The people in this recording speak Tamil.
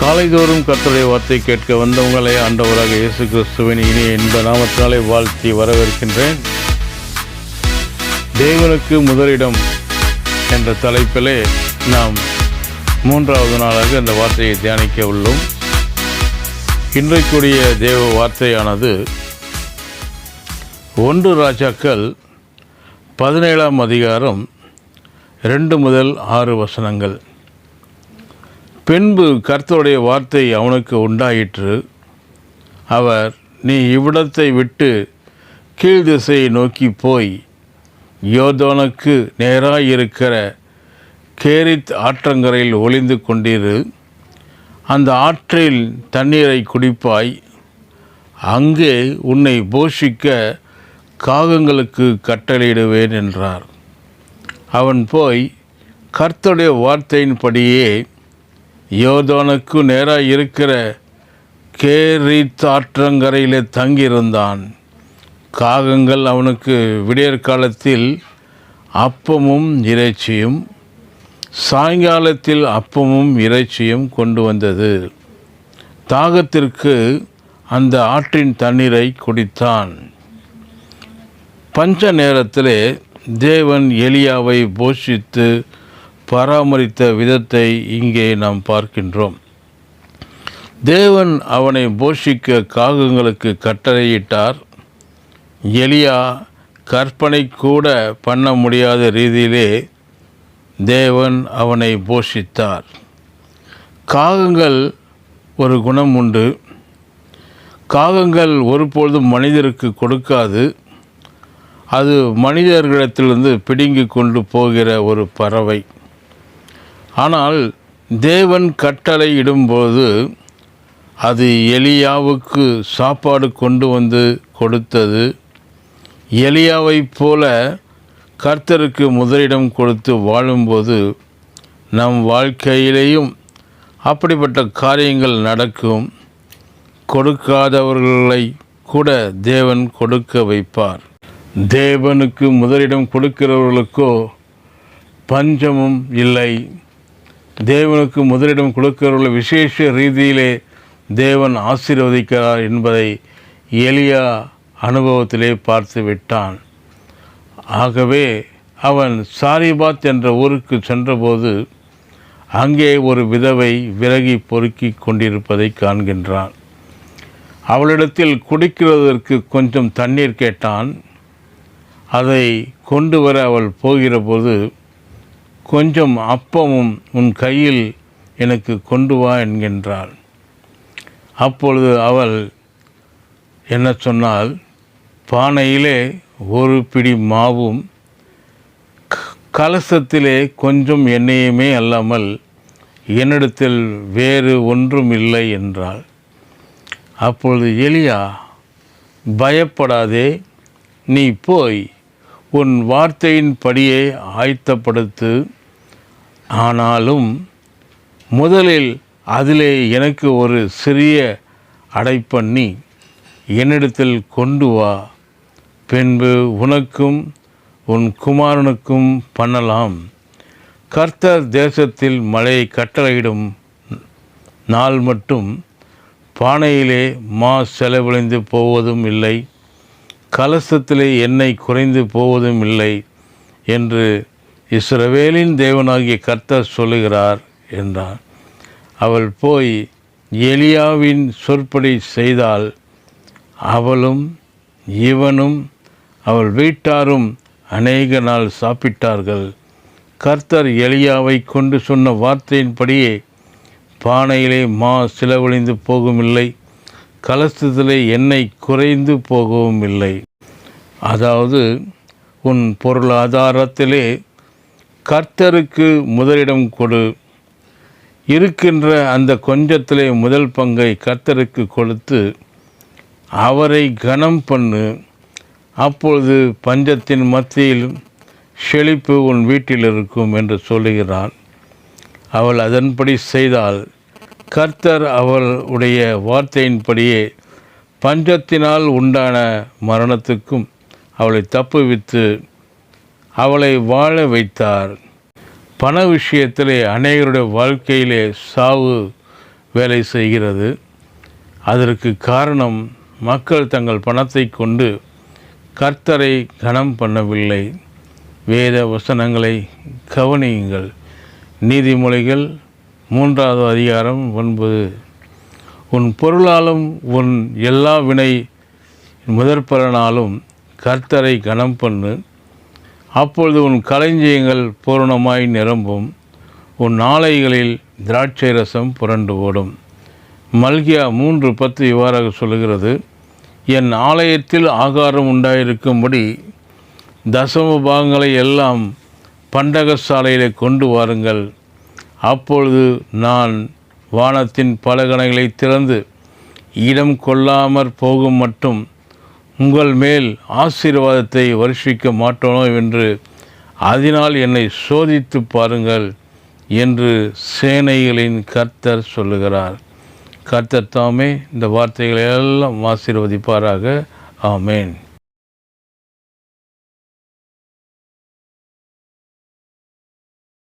காலைதோறும் கர்த்தருடைய வார்த்தை கேட்க வந்தவங்களை ஆண்டவராக இயேசு கிறிஸ்துவின் இனிய இன்ப நாமத்தினாலே வாழ்த்தி வரவேற்கின்றேன். தேவனுக்கு முதலிடம் என்ற தலைப்பிலே நாம் மூன்றாவது நாளாக இந்த வார்த்தையை தியானிக்க உள்ளோம். இன்றைக்குரிய தேவ வார்த்தையானது ஒன்று ராஜாக்கள் பதினேழாம் அதிகாரம் ரெண்டு முதல் ஆறு வசனங்கள். பின்பு கர்த்தருடைய வார்த்தை அவனுக்கு உண்டாயிற்று. அவர் நீ இவ்விடத்தை விட்டு கீழ் திசையை நோக்கி போய் யோதோனுக்கு நேராயிருக்கிற கேரித் ஆற்றங்கரையில் ஒளிந்து கொண்டிரு. அந்த ஆற்றில் தண்ணீரை குடிப்பாய். அங்கே உன்னை போஷிக்க காகங்களுக்கு கட்டளையிடுவேன் என்றார். அவன் போய் கர்த்தருடைய வார்த்தையின்படியே யோதோனுக்கு நேராக இருக்கிற கேரித் ஆற்றங்கரையிலே தங்கியிருந்தான். காகங்கள் அவனுக்கு விடியற் காலத்தில் அப்பமும் இறைச்சியும் சாயங்காலத்தில் அப்பமும் இறைச்சியும் கொண்டு வந்தது. தாகத்திற்கு அந்த ஆற்றின் தண்ணீரை குடித்தான். பஞ்ச நேரத்திலே தேவன் எலியாவை போஷித்து பராமரித்த விதத்தை இங்கே நாம் பார்க்கின்றோம். தேவன் அவனை போஷிக்க காகங்களுக்கு கட்டளையிட்டார். எலியா கற்பனை கூட பண்ண முடியாத ரீதியிலே தேவன் அவனை போஷித்தார். காகங்கள் ஒரு குணம் உண்டு. காகங்கள் ஒருபொழுதும் மனிதருக்கு கொடுக்காது. அது மனிதர்களிடத்திலிருந்து பிடுங்கி கொண்டு போகிற ஒரு பறவை. ஆனால் தேவன் கட்டளை இடும்போது அது எலியாவுக்கு சாப்பாடு கொண்டு வந்து கொடுத்தது. எலியாவைப் போல கர்த்தருக்கு முதலிடம் கொடுத்து வாழும்போது நம் வாழ்க்கையிலேயும் அப்படிப்பட்ட காரியங்கள் நடக்கும். கொடுக்காதவர்களை கூட தேவன் கொடுக்க வைப்பார். தேவனுக்கு முதலிடம் கொடுக்கிறவர்களுக்கோ பஞ்சமும் இல்லை. தேவனுக்கு முதலிடம் கொடுக்கிறவர்கள் விசேஷ ரீதியிலே தேவன் ஆசீர்வதிக்கிறார் என்பதை எளியா அனுபவத்திலே பார்த்து விட்டான். ஆகவே அவன் சாரிபாத் என்ற ஊருக்கு சென்றபோது அங்கே ஒரு விதவை விறகி பொறுக்கி கொண்டிருப்பதை காண்கின்றான். அவளிடத்தில் குடிக்கிறதற்கு கொஞ்சம் தண்ணீர் கேட்டான். அதை கொண்டு வர அவள் போகிறபோது கொஞ்சம் அப்பமும் உன் கையில் எனக்கு கொண்டு வா என்கின்றாள். அப்பொழுது அவள் என்ன சொன்னால் பானையிலே ஒரு பிடி மாவும் கலசத்திலே கொஞ்சம் எண்ணெயுமே அல்லாமல் என்னிடத்தில் வேறு ஒன்றும் இல்லை என்றாள். அப்பொழுது எலியா பயப்படாதே நீ போய் உன் வார்த்தையின் படியே ஆயத்தப்படுத்து ஆனாலும் முதலில் அதிலே எனக்கு ஒரு சிறிய அடைப்பண்ணி என்னிடத்தில் கொண்டு வா. பின்பு உனக்கும் உன் குமாரனுக்கும் பண்ணலாம். கர்த்தர் தேசத்தில் மழையை கட்டளையிடும் நாள் மட்டும் பானையிலே மா செலவழிந்து போவதும் இல்லை. கலசத்திலே எண்ணெய் குறைந்து போவதும் இல்லை என்று இஸ்ரவேலின் தேவனாகிய கர்த்தர் சொல்லுகிறார் என்றார். அவள் போய் எலியாவின் சொற்படி செய்தால் அவளும் இவனும் அவள் வீட்டாரும் அநேக நாள் சாப்பிட்டார்கள். கர்த்தர் எலியாவை கொண்டு சொன்ன வார்த்தையின்படியே பானையிலே மா செலவழிந்து போகும் இல்லை கலசத்திலே எண்ணெய் குறைந்து போகவும் இல்லை அதாவது உன் பொருளாதாரத்திலே கர்த்தருக்கு முதலிடம் கொடு. இருக்கின்ற அந்த கொஞ்சத்திலே முதல் பங்கை கர்த்தருக்கு கொடுத்து அவரை கனம் பண்ணு. அப்பொழுது பஞ்சத்தின் மத்தியில் செழிப்பு உன் வீட்டில் இருக்கும் என்று சொல்லுகிறான். அவள் அதன்படி செய்தால் கர்த்தர் அவளுடைய வார்த்தையின்படியே பஞ்சத்தினால் உண்டான மரணத்துக்கும் அவளை தப்புவித்து அவளை வாழ வைத்தார். பண விஷயத்திலே அநேகருடைய வாழ்க்கையிலே சாவு வேலை செய்கிறது. அதற்கு காரணம் மக்கள் தங்கள் பணத்தை கொண்டு கர்த்தரை கனம் பண்ணவில்லை. வேத வசனங்களை கவனியுங்கள். நீதிமொழிகள் மூன்றாவது அதிகாரம் ஒன்பது. உன் பொருளாலும் உன் எல்லா வினை முதற்பலனாலும் கர்த்தரை கனம் பண்ணு. அப்பொழுது உன் களஞ்சியங்கள் பூரணமாய் நிரம்பும். உன் ஆலைகளில் திராட்சை ரசம் புரண்டு ஓடும். மல்கியா மூன்று பத்து இவ்வாறாக சொல்லுகிறது. என் ஆலயத்தில் ஆகாரம் உண்டாயிருக்கும்படி தசம பாகங்களை எல்லாம் பண்டகசாலையில் கொண்டு வாருங்கள். அப்பொழுது நான் வானத்தின் பலகணைகளை திறந்து இடம் கொள்ளாமற் போகும் மட்டும் உங்கள் மேல் ஆசீர்வாதத்தை வருஷிக்க மாட்டோனோ என்று அதனால் என்னை சோதித்து பாருங்கள் என்று சேனைகளின் கர்த்தர் சொல்லுகிறார். கர்த்தர் தாமே இந்த வார்த்தைகளை எல்லாம் ஆசீர்வதிப்பாராக. ஆமேன்.